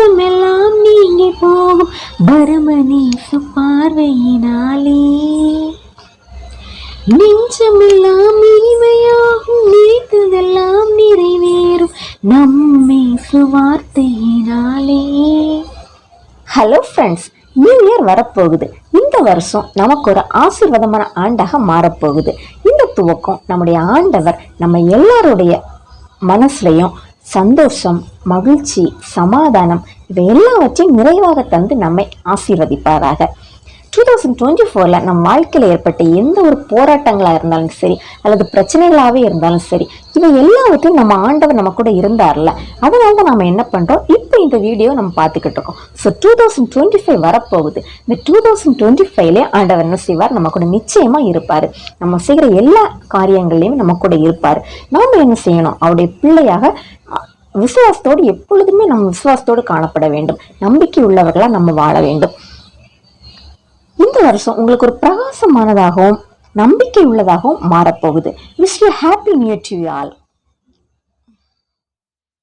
நெஞ்சமெல்லாம் நீங்கி போகும். பரமனேசு பார்வையினாலே நெஞ்சமெல்லாம் இனிமையாகும். நினைத்ததெல்லாம் நிறைவேறும். நம்மே சுவார்த்தையினாலே. ஹலோ ஃப்ரெண்ட்ஸ் நியூ இயர் வரப்போகுது. இந்த வருஷம் நமக்கு ஒரு ஆசீர்வாதமான ஆண்டாக மாறப்போகுது. இந்த துவக்கம் நம்முடைய ஆண்டவர் நம்ம எல்லாருடைய மனசுலையும் சந்தோஷம் மகிழ்ச்சி சமாதானம் இவை எல்லாவற்றையும் நிறைவாக தந்து நம்மை ஆசீர்வதிப்பாராக. டூ தௌசண்ட் டுவெண்ட்டி ஃபோரில் நம்ம வாழ்க்கையில் ஏற்பட்ட எந்த ஒரு போராட்டங்களாக இருந்தாலும் சரி அல்லது பிரச்சனைகளாகவே இருந்தாலும் சரி இவை எல்லாவற்றையும் நம்ம ஆண்டவர் நம்ம கூட இருந்தார்ல. அதனால தான் நம்ம என்ன பண்ணுறோம் இப்போ இந்த வீடியோ நம்ம பார்த்துக்கிட்டு இருக்கோம். So two thousand twenty five வரப்போகுது. இந்த டூ தௌசண்ட் டுவெண்ட்டி ஃபைவ்லே ஆண்டவர் என்ன செய்வார்? நம்ம கூட நிச்சயமாக இருப்பார். நம்ம செய்கிற எல்லா காரியங்கள்லையும் நம்ம கூட இருப்பார். நாம் என்ன செய்யணும்? அவருடைய பிள்ளையாக விசுவாசத்தோடு எப்பொழுதுமே நம்ம விசுவாசத்தோடு காணப்பட வேண்டும். நம்பிக்கை உள்ளவர்களாக நம்ம வாழ வேண்டும். இந்த வருஷம் உங்களுக்கு ஒரு பிரகாசமானதாகவும் நம்பிக்கை உள்ளதாகவும் மாறப்போகுது wish you happy new to all